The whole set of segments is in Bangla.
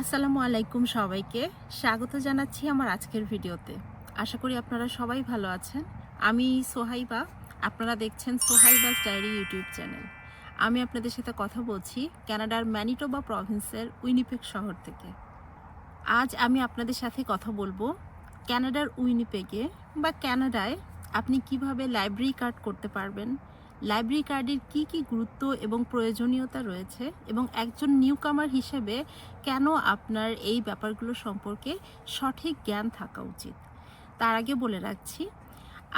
আসসালামু আলাইকুম সবাইকে। স্বাগত জানাচ্ছি আমার আজকের ভিডিওতে। আশা করি আপনারা সবাই ভালো আছেন। আমি সোহাইবা। আপনারা দেখছেন সোহাইবাস ডায়েরি ইউটিউব চ্যানেল। আমি আপনাদের সাথে কথা বলছি কানাডার ম্যানিটোবা প্রভিন্সের উইনিপেক শহর থেকে। আজ আমি আপনাদের সাথে কথা বলব কানাডার উইনিপেগে বা ক্যানাডায় আপনি কীভাবে লাইব্রেরি কার্ড করতে পারবেন লাইব্রেরি কার্ডের কি কি গুরুত্ব এবং প্রয়োজনীয়তা রয়েছে? এবং একজন নিউকামার হিসেবে কেন আপনার এই ব্যাপারগুলো সম্পর্কে সঠিক জ্ঞান থাকা উচিত? তার আগে বলে রাখছি,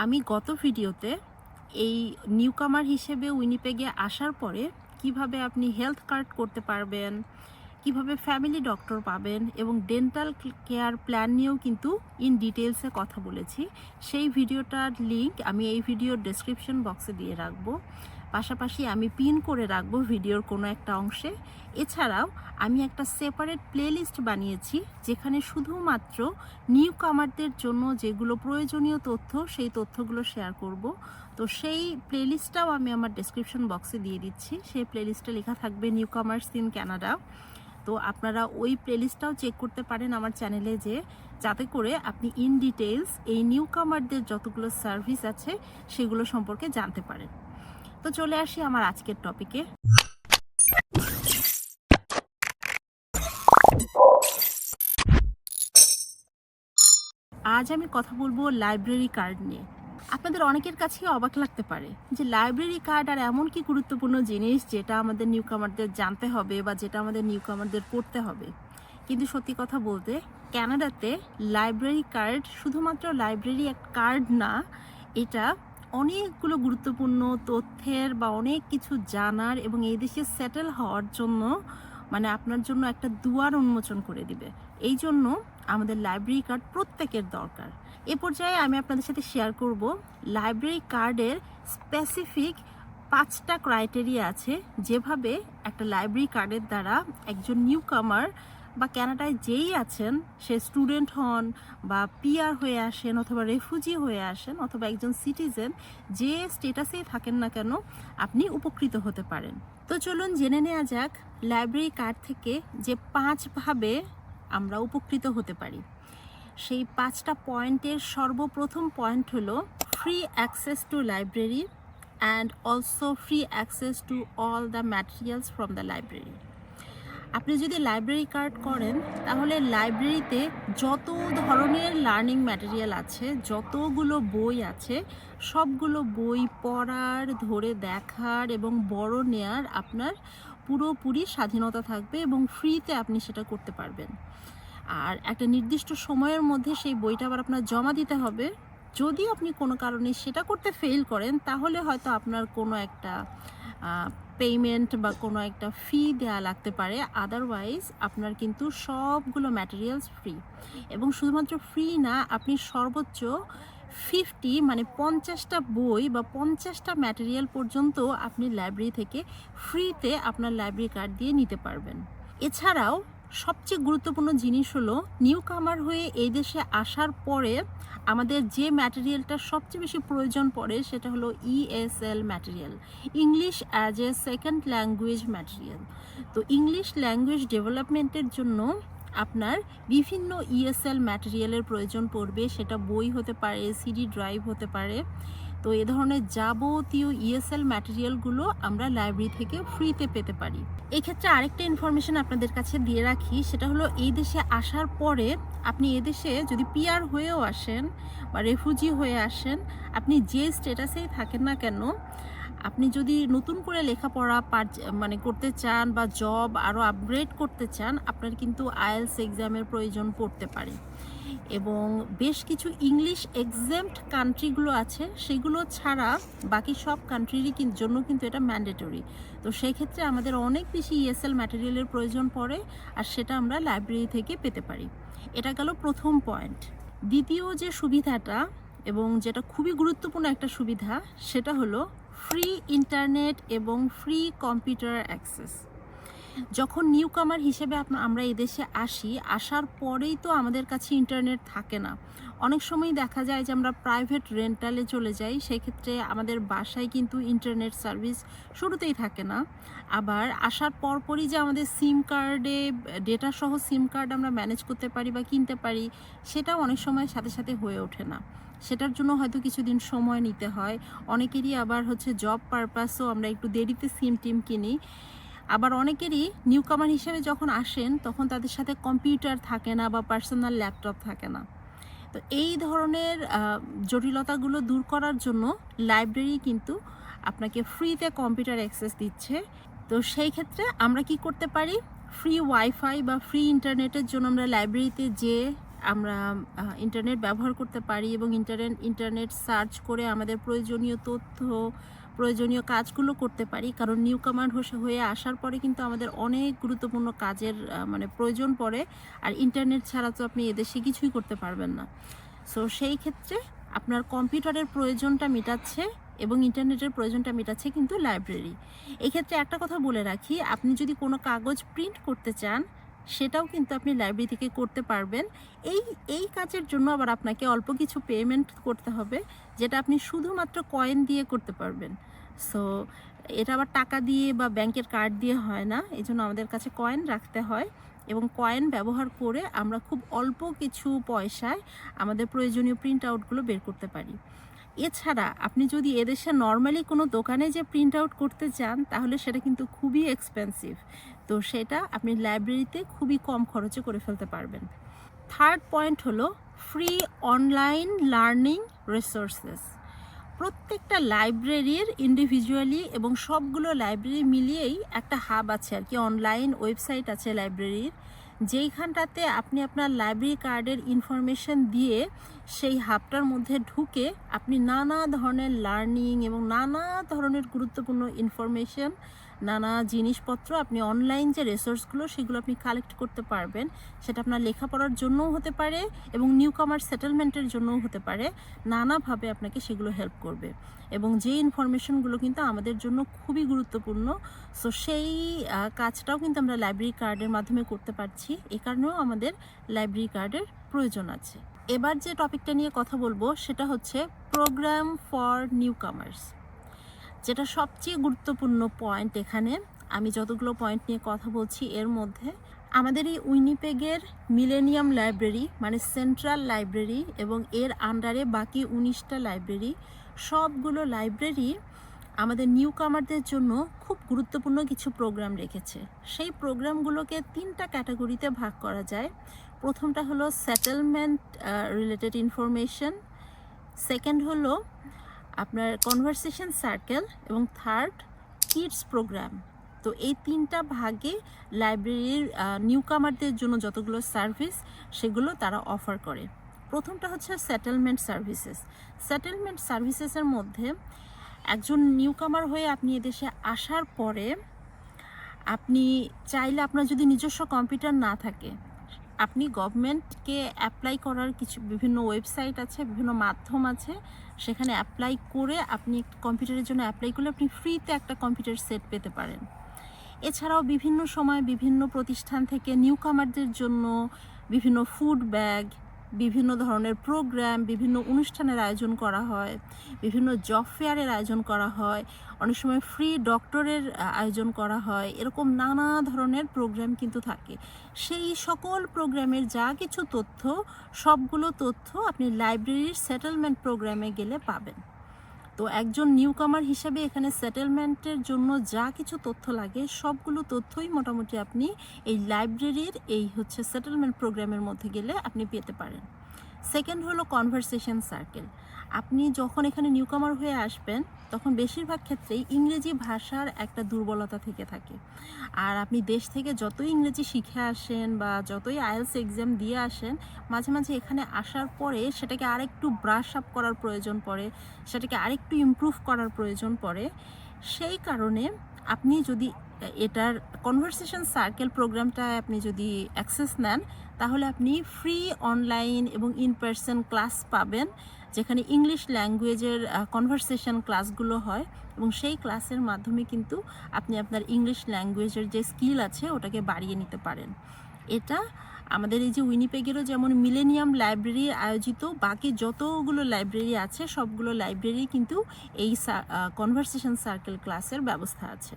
আমি গত ভিডিওতে এই নিউকামার হিসেবে উইনিপেগে আসার পরে কীভাবে আপনি হেলথ কার্ড করতে পারবেন কীভাবে ফ্যামিলি ডক্টর পাবেন এবং ডেন্টাল কেয়ার প্ল্যান নিয়েও কিন্তু ইন ডিটেলসে কথা বলেছি। সেই ভিডিওটার লিংক আমি এই ভিডিওর ডেসক্রিপশন বক্সে দিয়ে রাখব। পাশাপাশি আমি পিন করে রাখব ভিডিওর কোনো একটা অংশে। এছাড়াও আমি একটা সেপারেট প্লেলিস্ট বানিয়েছি, যেখানে শুধুমাত্র নিউ কামারদের জন্য যেগুলো প্রয়োজনীয় তথ্য, সেই তথ্যগুলো শেয়ার করব। তো সেই প্লেলিস্টটাও আমি আমার ডেসক্রিপশন বক্সে দিয়ে দিচ্ছি। সেই প্লেলিস্টে লেখা থাকবে নিউ কামার্স ইন ক্যানাডা তো আপনারা ওই প্লেলিস্টটাও চেক করতে পারেন আমার চ্যানেলে যে, যাতে করে আপনি ইন ডিটেলস এই নিউ কামারদের যতগুলো সার্ভিস আছে, সেগুলো সম্পর্কে জানতে পারেন। তো চলে আসি আমার আজকের টপিকে আজ আমি কথা বলব লাইব্রেরি কার্ড নিয়ে। আপনাদের অনেকের কাছেই অবাক লাগতে পারে যে লাইব্রেরি কার্ড আর এমন কি গুরুত্বপূর্ণ জিনিস যেটা আমাদের নিউ কামারদের জানতে হবে বা যেটা আমাদের নিউ কামারদের পড়তে হবে। কিন্তু সত্যি কথা বলতে ক্যানাডাতে লাইব্রেরি কার্ড শুধুমাত্র লাইব্রেরি এক কার্ড না, এটা অনেকগুলো গুরুত্বপূর্ণ তথ্যের বা অনেক কিছু জানার এবং এই দেশে সেটেল হওয়ার জন্য মানে আপনার জন্য একটা দুয়ার উন্মোচন করে দিবে। এই জন্য আমাদের লাইব্রেরি কার্ড প্রত্যেকের দরকার। এ পর্যায়ে আমি আপনাদের সাথে শেয়ার করব লাইব্রেরি কার্ডের স্পেসিফিক পাঁচটা ক্রাইটেরিয়া আছে যেভাবে একটা লাইব্রেরি কার্ডের দ্বারা একজন নিউ কামার বা ক্যানাডায় যেই আছেন, সে স্টুডেন্ট হন বা পিআর হয়ে আসেন অথবা রেফুজি হয়ে আসেন অথবা একজন সিটিজেন যে স্টেটাসেই থাকেন না কেন, আপনি উপকৃত হতে পারেন। তো চলুন জেনে নেওয়া যাক লাইব্রেরি কার্ড থেকে যে পাঁচভাবে আমরা উপকৃত হতে পারি। সেই পাঁচটা পয়েন্টের সর্বপ্রথম পয়েন্ট হলো free access to library and also free access to all the materials from the library আপনি যদি লাইব্রেরি কার্ড করেন, তাহলে লাইব্রেরিতে যত ধরনের লার্নিং ম্যাটেরিয়াল আছে, যতগুলো বই আছে, সবগুলো বই পড়ার, ধরে দেখার এবং বড় নেয়ার আপনার পুরোপুরি স্বাধীনতা থাকবে এবং ফ্রিতে আপনি সেটা করতে পারবেন। আর একটা নির্দিষ্ট সময়ের মধ্যে সেই বইটা আবার আপনার জমা দিতে হবে। যদি আপনি কোনো কারণে সেটা করতে ফেল করেন, তাহলে হয়তো আপনার কোনো একটা পেমেন্ট বা কোনো একটা ফি দেওয়া লাগতে পারে। আদারওয়াইজ আপনার কিন্তু সবগুলো ম্যাটেরিয়ালস ফ্রি এবং শুধুমাত্র ফ্রি না, আপনি সর্বোচ্চ ফিফটি মানে পঞ্চাশটা বই বা পঞ্চাশটা ম্যাটেরিয়াল পর্যন্ত আপনি লাইব্রেরি থেকে ফ্রিতে আপনার লাইব্রেরি কার্ড দিয়ে নিতে পারবেন। এছাড়াও সবচেয়ে গুরুত্বপূর্ণ জিনিস হলো নিউ কামার হয়ে এই দেশে আসার পরে আমাদের যে ম্যাটেরিয়ালটা সবচেয়ে বেশি প্রয়োজন পড়ে সেটা হলো ESL material English as a second language material তো ইংলিশ ল্যাঙ্গুয়েজ ডেভেলপমেন্টের জন্য আপনার বিভিন্ন E ইএসএল ম্যাটেরিয়ালের প্রয়োজন পড়বে, সেটা বই হতে পারে সিডি ড্রাইভ হতে পারে। তো এ ধরনের যাবতীয় E ইএসএল ম্যাটেরিয়ালগুলো আমরা লাইব্রেরি থেকে ফ্রিতে পেতে পারি। এক্ষেত্রে আরেকটা ইনফরমেশন আপনাদের কাছে দিয়ে রাখি, সেটা হলো এই দেশে আসার পরে আপনি এদেশে যদি পিআর হয়েও আসেন বা রেফুজি হয়ে আসেন, আপনি যে স্টেটাসেই থাকেন না কেন আপনি যদি নতুন করে লেখাপড়া মানে করতে চান বা জব আরও আপগ্রেড করতে চান, আপনার কিন্তু আইএলস এক্সামের প্রয়োজন পড়তে পারে। এবং বেশ কিছু ইংলিশ এক্সামড কান্ট্রিগুলো আছে, সেগুলো ছাড়া বাকি সব কান্ট্রিরই কিন- জন্য কিন্তু এটা ম্যান্ডেটরি তো সেই ক্ষেত্রে আমাদের অনেক বেশি ইএসএল ম্যাটেরিয়ালের প্রয়োজন পড়ে, আর সেটা আমরা লাইব্রেরি থেকে পেতে পারি। এটা গেল প্রথম পয়েন্ট দ্বিতীয় যে সুবিধাটা, এবং যেটা খুবই গুরুত্বপূর্ণ একটা সুবিধা, সেটা হলো ফ্রি ইন্টারনেট এবং ফ্রি কম্পিউটার অ্যাক্সেস যখন নিউ কামার হিসেবে আমরা এদেশে আসি, আসার পরেই তো আমাদের কাছে ইন্টারনেট থাকে না। অনেক সময় দেখা যায় যে আমরা প্রাইভেট রেন্টালে চলে যাই, সেক্ষেত্রে আমাদের বাসায় কিন্তু ইন্টারনেট সার্ভিস শুরুতেই থাকে না। আবার আসার পরপরই যে আমাদের সিম কার্ডে ডেটা সহ সিম কার্ড আমরা ম্যানেজ করতে পারি বা কিনতে পারি, সেটাও অনেক সময় সাথে সাথে হয়ে ওঠে না। সেটার জন্য হয়তো কিছুদিন সময় নিতে হয়। অনেকেরই আবার হচ্ছে জব পারপাসও আমরা একটু দেরিতে সিম টিম কিনি। আবার অনেকেরই নিউ কামার হিসেবে যখন আসেন, তখন তাদের সাথে কম্পিউটার থাকে না বা পার্সোনাল ল্যাপটপ থাকে না। তো এই ধরনের জটিলতাগুলো দূর করার জন্য লাইব্রেরি কিন্তু আপনাকে ফ্রিতে কম্পিউটার অ্যাক্সেস দিচ্ছে। তো সেই ক্ষেত্রে আমরা কি করতে পারি? ফ্রি ওয়াইফাই বা ফ্রি ইন্টারনেটের জন্য আমরা লাইব্রেরিতে যে আমরা ইন্টারনেট ব্যবহার করতে পারি এবং ইন্টারনেট ইন্টারনেট সার্চ করে আমাদের প্রয়োজনীয় তথ্য, প্রয়োজনীয় কাজগুলো করতে পারি। কারণ নিউ কামান্ড হয়ে আসার পরে কিন্তু আমাদের অনেক গুরুত্বপূর্ণ কাজের মানে প্রয়োজন পড়ে। আর ইন্টারনেট ছাড়া তো আপনি এদেশে কিছুই করতে পারবেন না। সো সেই ক্ষেত্রে আপনার কম্পিউটারের প্রয়োজনটা মেটাচ্ছে এবং ইন্টারনেটের প্রয়োজনটা মেটাচ্ছে কিন্তু লাইব্রেরি এক্ষেত্রে একটা কথা বলে রাখি, আপনি যদি কোনো কাগজ প্রিন্ট করতে চান সেটাও কিন্তু আপনি লাইব্রেরি থেকে করতে পারবেন। এই এই কাজের জন্য আবার আপনাকে অল্প কিছু পেমেন্ট করতে হবে, যেটা আপনি শুধুমাত্র কয়েন দিয়ে করতে পারবেন। সো এটা আবার টাকা দিয়ে বা ব্যাংকের কার্ড দিয়ে হয় না এই জন্য আমাদের কাছে কয়েন রাখতে হয়। এবং কয়েন ব্যবহার করে আমরা খুব অল্প কিছু পয়সায় আমাদের প্রয়োজনীয় প্রিন্ট আউটগুলো বের করতে পারি। এছাড়া আপনি যদি এদেশে নর্মালি কোনো দোকানে যে প্রিন্ট আউট করতে চান, তাহলে সেটা কিন্তু খুবই এক্সপেন্সিভ তো সেটা আপনি লাইব্রেরিতে খুবই কম খরচে করে ফেলতে পারবেন। থার্ড পয়েন্ট হলো ফ্রি অনলাইন লার্নিং রিসোর্সেস প্রত্যেকটা লাইব্রেরির ইন্ডিভিজুয়ালি এবং সবগুলো লাইব্রেরি মিলিয়েই একটা হাব আছে আর কি অনলাইন ওয়েবসাইট আছে লাইব্রেরির যেইখানটাতে আপনি আপনার লাইব্রেরি কার্ডের ইনফরমেশন দিয়ে সেই হাবটার মধ্যে ঢুকে আপনি নানা ধরনের লার্নিং এবং নানা ধরনের গুরুত্বপূর্ণ ইনফরমেশন নানা জিনিসপত্র, আপনি অনলাইন যে রিসোর্সগুলো সেগুলো আপনি কালেক্ট করতে পারবেন। সেটা আপনার লেখাপড়ার জন্যও হতে পারে এবং নিউ কামার সেটেলমেন্টের জন্যও হতে পারে। নানাভাবে আপনাকে সেগুলো হেল্প করবে। এবং যে ইনফরমেশনগুলো কিন্তু আমাদের জন্য খুবই গুরুত্বপূর্ণ। সো সেই কাজটাও কিন্তু আমরা লাইব্রেরি কার্ডের মাধ্যমে করতে পারছি। এ কারণেও আমাদের লাইব্রেরি কার্ডের প্রয়োজন আছে। এবার যে টপিকটা নিয়ে কথা বলব, সেটা হচ্ছে প্রোগ্রাম ফর নিউ কামার্স যেটা সবচেয়ে গুরুত্বপূর্ণ পয়েন্ট এখানে, আমি যতগুলো পয়েন্ট নিয়ে কথা বলছি এর মধ্যে, আমাদের এই উইনিপেগের মিলেনিয়াম লাইব্রেরি মানে সেন্ট্রাল লাইব্রেরি এবং এর আন্ডারে বাকি উনিশটা লাইব্রেরি সবগুলো লাইব্রেরি আমাদের নিউ কামারদের জন্য খুব গুরুত্বপূর্ণ কিছু প্রোগ্রাম রেখেছে। সেই প্রোগ্রামগুলোকে তিনটা ক্যাটাগরিতে ভাগ করা যায়। প্রথমটা হলো সেটেলমেন্ট রিলেটেড ইনফরমেশন সেকেন্ড হলো আপনার কনভারসেশন সার্কেল এবং থার্ড কিডস প্রোগ্রাম তো এই তিনটা ভাগে লাইব্রেরির নিউ কামারদের জন্য যতগুলো সার্ভিস সেগুলো তারা অফার করে। প্রথমটা হচ্ছে সেটেলমেন্ট সার্ভিসেস সেটেলমেন্ট সার্ভিসেসের মধ্যে একজন নিউ কামার হয়ে আপনি এদেশে আসার পরে আপনি চাইলে আপনার যদি নিজস্ব কম্পিউটার না থাকে, আপনি গভর্নমেন্টকে অ্যাপ্লাই করার কিছু বিভিন্ন ওয়েবসাইট আছে, বিভিন্ন মাধ্যম আছে সেখানে অ্যাপ্লাই করে আপনি কম্পিউটারের জন্য অ্যাপ্লাই করলে আপনি ফ্রিতে একটা কম্পিউটার সেট পেতে পারেন। এছাড়াও বিভিন্ন সময় বিভিন্ন প্রতিষ্ঠান থেকে নিউ কামারদের জন্য বিভিন্ন ফুড ব্যাগ বিভিন্ন ধরনের প্রোগ্রাম বিভিন্ন অনুষ্ঠানের আয়োজন করা হয়, বিভিন্ন জব ফেয়ারের আয়োজন করা হয়, অনেক সময় ফ্রি ডক্টরের আয়োজন করা হয়, এরকম নানা ধরনের প্রোগ্রাম কিন্তু থাকে। সেই সকল প্রোগ্রামের যা কিছু তথ্য, সবগুলো তথ্য আপনি লাইব্রেরির সেটেলমেন্ট প্রোগ্রামে গেলে পাবেন। তো একজন নিউকামার হিসেবে এখানে সেটেলমেন্টের জন্য যা কিছু তথ্য লাগে, সবগুলো তথ্যই মোটামুটি আপনি এই লাইব্রেরির এই হচ্ছে সেটেলমেন্ট প্রোগ্রামের মধ্যে গেলে আপনি পেতে পারেন। সেকেন্ড হলো কনভারসেশন সার্কেল আপনি যখন এখানে নিউকামার হয়ে আসবেন, তখন বেশিরভাগ ক্ষেত্রেই ইংরেজি ভাষার একটা দুর্বলতা থেকে থাকে। আর আপনি দেশ থেকে যতই ইংরেজি শিখে আসেন বা যতই আইএলস এক্সাম দিয়ে আসেন, মাঝে মাঝে এখানে আসার পরে সেটাকে আরেকটু ব্রাশ আপ করার প্রয়োজন পড়ে, সেটাকে আরেকটু ইমপ্রুভ করার প্রয়োজন পড়ে। সেই কারণে আপনি যদি এটার কনভারসেশন সার্কেল প্রোগ্রামটা আপনি যদি অ্যাক্সেস নেন, তাহলে আপনি ফ্রি অনলাইন এবং ইন পার্সন ক্লাস পাবেন। যেখানে ইংলিশ ল্যাঙ্গুয়েজের কনভারসেশন ক্লাসগুলো হয় এবং সেই ক্লাসের মাধ্যমে কিন্তু আপনি আপনার ইংলিশ ল্যাঙ্গুয়েজের যে স্কিল আছে ওটাকে বাড়িয়ে নিতে পারেন। এটা আমাদের এই যে উইনিপেগেরও যেমন মিলেনিয়াম লাইব্রেরি আয়োজিত, বাকি যতগুলো লাইব্রেরি আছে, সবগুলো লাইব্রেরি কিন্তু এই কনভারসেশন সার্কেল ক্লাসের ব্যবস্থা আছে।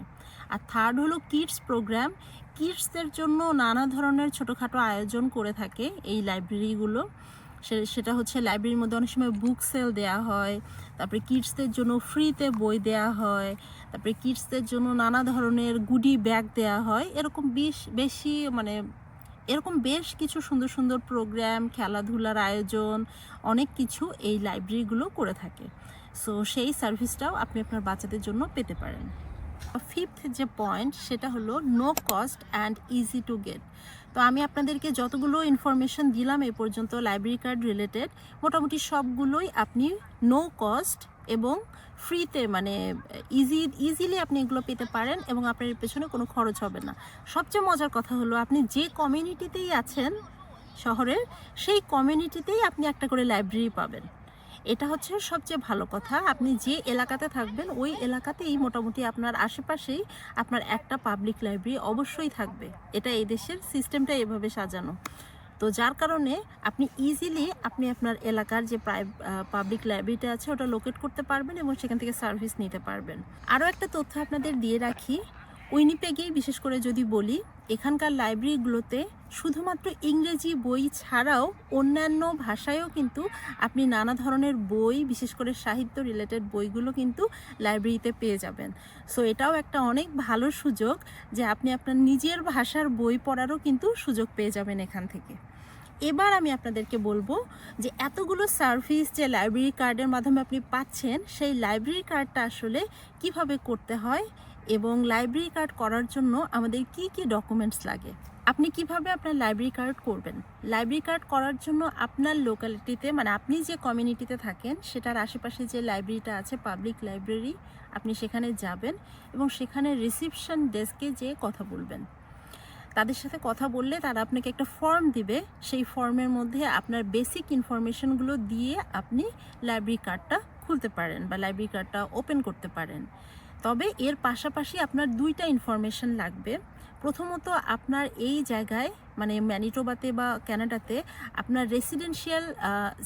আর থার্ড হলো কিডস প্রোগ্রাম কিডসদের জন্য নানা ধরনের ছোটোখাটো আয়োজন করে থাকে এই লাইব্রেরিগুলো সেটা হচ্ছে লাইব্রেরির মধ্যে অনেক সময় বুক সেল দেওয়া হয়, তারপরে কিডসদের জন্য ফ্রিতে বই দেওয়া হয়, তারপরে কিডসদের জন্য নানা ধরনের গুডি ব্যাগ দেওয়া হয়। এরকম বেশ, বেশি মানে এরকম বেশ কিছু সুন্দর সুন্দর প্রোগ্রাম খেলাধুলার আয়োজন, অনেক কিছু এই লাইব্রেরিগুলো করে থাকে। সো সেই সার্ভিসটাও আপনি আপনার বাচ্চাদের জন্য পেতে পারেন। ফিফথ যে পয়েন্ট সেটা হলো no cost and easy to get তো আমি আপনাদেরকে যতগুলো ইনফরমেশন দিলাম এ পর্যন্ত লাইব্রেরি কার্ড রিলেটেড মোটামুটি সবগুলোই আপনি নো কস্ট এবং ফ্রিতে মানে ইজি ইজিলি আপনি এগুলো পেতে পারেন এবং আপনার পেছনে কোনো খরচ হবে না। সবচেয়ে মজার কথা হলো আপনি যে কমিউনিটিতেই আছেন শহরের, সেই কমিউনিটিতেই আপনি একটা করে লাইব্রেরি পাবেন। এটা হচ্ছে সবচেয়ে ভালো কথা। আপনি যে এলাকাতে থাকবেন, ওই এলাকাতেই মোটামুটি আপনার আশেপাশেই আপনার একটা পাবলিক লাইব্রেরি অবশ্যই থাকবে। এটা এই দেশের সিস্টেমটা এভাবে সাজানো। তো যার কারণে আপনি ইজিলি আপনি আপনার এলাকার যে পাবলিক লাইব্রেরিটা আছে, ওটা লোকেট করতে পারবেন এবং সেখান থেকে সার্ভিস নিতে পারবেন। আরও একটা তথ্য আপনাদের দিয়ে রাখি উইনিপেগেই বিশেষ করে যদি বলি, এখানকার লাইব্রেরিগুলোতে শুধুমাত্র ইংরেজি বই ছাড়াও অন্যান্য ভাষায়ও কিন্তু আপনি নানা ধরনের বই, বিশেষ করে সাহিত্য রিলেটেড বইগুলো কিন্তু লাইব্রেরিতে পেয়ে যাবেন। সো এটাও একটা অনেক ভালো সুযোগ যে আপনি আপনার নিজের ভাষার বই পড়ারও কিন্তু সুযোগ পেয়ে যাবেন এখান থেকে। এবার আমি আপনাদেরকে বলব যে এতগুলো সার্ভিস যে লাইব্রেরি কার্ডের মাধ্যমে আপনি পাচ্ছেন, সেই লাইব্রেরি কার্ডটা আসলে কীভাবে করতে হয় এবং লাইব্রেরি কার্ড করার জন্য আমাদের কি কি ডকুমেন্টস লাগে? আপনি কীভাবে আপনার লাইব্রেরি কার্ড করবেন? লাইব্রেরি কার্ড করার জন্য আপনার লোকালিটিতে মানে আপনি যে কমিউনিটিতে থাকেন, সেটার আশেপাশে যে লাইব্রেরিটা আছে পাবলিক লাইব্রেরি আপনি সেখানে যাবেন এবং সেখানে রিসিপশন ডেস্কে যেয়ে কথা বলবেন। তাদের সাথে কথা বললে তারা আপনাকে একটা ফর্ম দিবে। সেই ফর্মের মধ্যে আপনার বেসিক ইনফরমেশনগুলো দিয়ে আপনি লাইব্রেরি কার্ডটা খুলতে পারেন বা লাইব্রেরি কার্ডটা ওপেন করতে পারেন। তবে এর পাশাপাশি আপনার দুইটা ইনফরমেশন লাগবে। প্রথমত আপনার এই জায়গায় মানে ম্যানিটোবাতে বা ক্যানাডাতে আপনার রেসিডেন্সিয়াল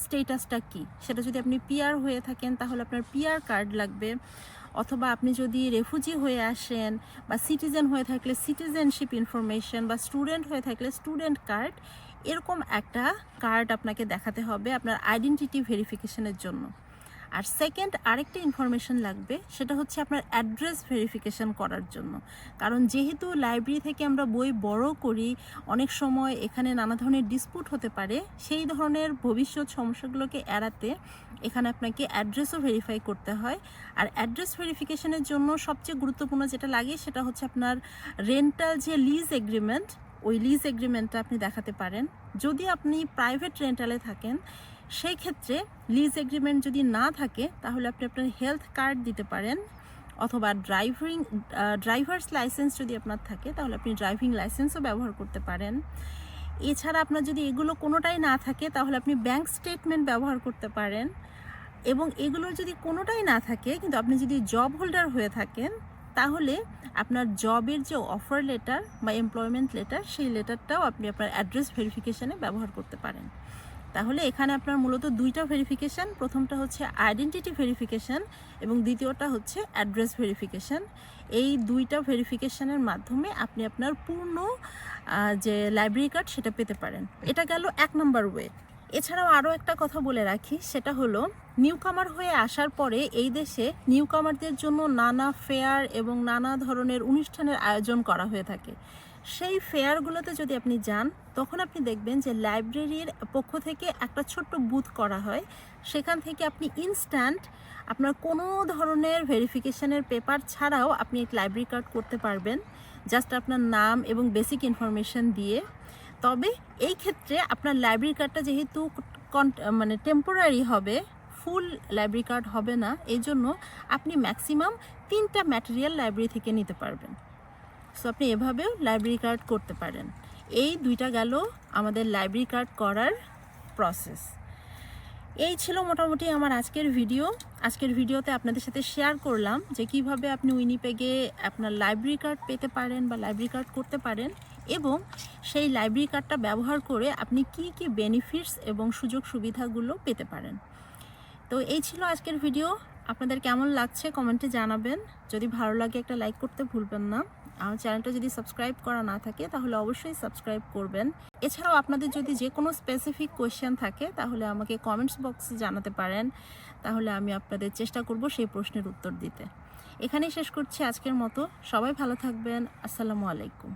স্টেটাসটা কি? সেটা যদি আপনি পিআর হয়ে থাকেন, তাহলে আপনার পিআর কার্ড লাগবে। অথবা আপনি যদি রেফুজি হয়ে আসেন বা সিটিজেন হয়ে থাকলে সিটিজেনশিপ ইনফরমেশন বা স্টুডেন্ট হয়ে থাকলে স্টুডেন্ট কার্ড এরকম একটা কার্ড আপনাকে দেখাতে হবে আপনার আইডেন্টিটি ভেরিফিকেশনের জন্য। আর সেকেন্ড আরেকটা ইনফরমেশন লাগবে, সেটা হচ্ছে আপনার অ্যাড্রেস ভেরিফিকেশন করার জন্য। কারণ যেহেতু লাইব্রেরি থেকে আমরা বই বড় করি, অনেক সময় এখানে নানা ধরনের ডিসপুট হতে পারে, সেই ধরনের ভবিষ্যৎ সমস্যাগুলোকে এড়াতে এখানে আপনাকে অ্যাড্রেসও ভেরিফাই করতে হয়। আর অ্যাড্রেস ভেরিফিকেশনের জন্য সবচেয়ে গুরুত্বপূর্ণ যেটা লাগে, সেটা হচ্ছে আপনার রেন্টাল যে লিজ এগ্রিমেন্ট ওই লিজ এগ্রিমেন্টটা আপনি দেখাতে পারেন। যদি আপনি প্রাইভেট রেন্টালে থাকেন সেই ক্ষেত্রে লিজ এগ্রিমেন্ট যদি না থাকে, তাহলে আপনি আপনার হেলথ কার্ড দিতে পারেন, অথবা ড্রাইভিং ড্রাইভার্স লাইসেন্স যদি আপনার থাকে, তাহলে আপনি ড্রাইভিং লাইসেন্সও ব্যবহার করতে পারেন। এছাড়া আপনার যদি এগুলো কোনোটাই না থাকে, তাহলে আপনি ব্যাংক স্টেটমেন্ট ব্যবহার করতে পারেন। এবং এগুলোর যদি কোনোটাই না থাকে, কিন্তু আপনি যদি জব হোল্ডার হয়ে থাকেন, তাহলে আপনার জবের যে অফার লেটার বা এমপ্লয়মেন্ট লেটার সেই লেটারটাও আপনি আপনার অ্যাড্রেস ভেরিফিকেশানে ব্যবহার করতে পারেন। তাহলে এখানে আপনার মূলত দুইটা ভেরিফিকেশান প্রথমটা হচ্ছে আইডেন্টিটি ভেরিফিকেশন এবং দ্বিতীয়টা হচ্ছে অ্যাড্রেস ভেরিফিকেশন এই দুইটা ভেরিফিকেশানের মাধ্যমে আপনি আপনার পূর্ণ যে লাইব্রেরি কার্ড সেটা পেতে পারেন। এটা গেল এক নম্বর ওয়ে এছাড়াও আরও একটা কথা বলে রাখি, সেটা হলো নিউকামার হয়ে আসার পরে এই দেশে নিউকামারদের জন্য নানা ফেয়ার এবং নানা ধরনের অনুষ্ঠানের আয়োজন করা হয়ে থাকে। সেই ফেয়ারগুলোতে যদি আপনি যান, তখন আপনি দেখবেন যে লাইব্রেরির পক্ষ থেকে একটা ছোট্ট বুথ করা হয়। সেখান থেকে আপনি ইনস্ট্যান্ট আপনার কোনো ধরনের ভেরিফিকেশনের পেপার ছাড়াও আপনি লাইব্রেরি কার্ড করতে পারবেন। জাস্ট আপনার নাম এবং বেসিক ইনফরমেশন দিয়ে। তবে এই ক্ষেত্রে আপনার লাইব্রেরি কার্ডটা যেহেতু মানে টেম্পোরারি হবে ফুল লাইব্রেরি কার্ড হবে না এই জন্য আপনি ম্যাক্সিমাম তিনটা ম্যাটেরিয়াল লাইব্রেরি থেকে নিতে পারবেন। সো আপনি এভাবেও লাইব্রেরি কার্ড করতে পারেন। এই দুইটা গেল আমাদের লাইব্রেরি কার্ড করার প্রসেস এই ছিল মোটামুটি আমার আজকের ভিডিও আজকের ভিডিওতে আপনাদের সাথে শেয়ার করলাম যে কীভাবে আপনি উইনিপেগে আপনার লাইব্রেরি কার্ড পেতে পারেন বা লাইব্রেরি কার্ড করতে পারেন এবং সেই লাইব্রেরি কার্ডটা ব্যবহার করে আপনি কি কি বেনিফিটস এবং সুযোগ সুবিধাগুলো পেতে পারেন। তো এই ছিল আজকের ভিডিও আপনাদের কেমন লাগছে কমেন্টে জানাবেন। যদি ভালো লাগে একটা লাইক করতে ভুলবেন না। আমার চ্যানেলটা যদি সাবস্ক্রাইব করা না থাকে, তাহলে অবশ্যই সাবস্ক্রাইব করবেন। এছাড়াও আপনাদের যদি যে কোনো স্পেসিফিক কোয়েশ্চেন থাকে, তাহলে আমাকে কমেন্টস বক্সে জানাতে পারেন। তাহলে আমি আপনাদের চেষ্টা করব সেই প্রশ্নের উত্তর দিতে। এখানেই শেষ করছি আজকের মতো। সবাই ভালো থাকবেন। আসসালামু আলাইকুম।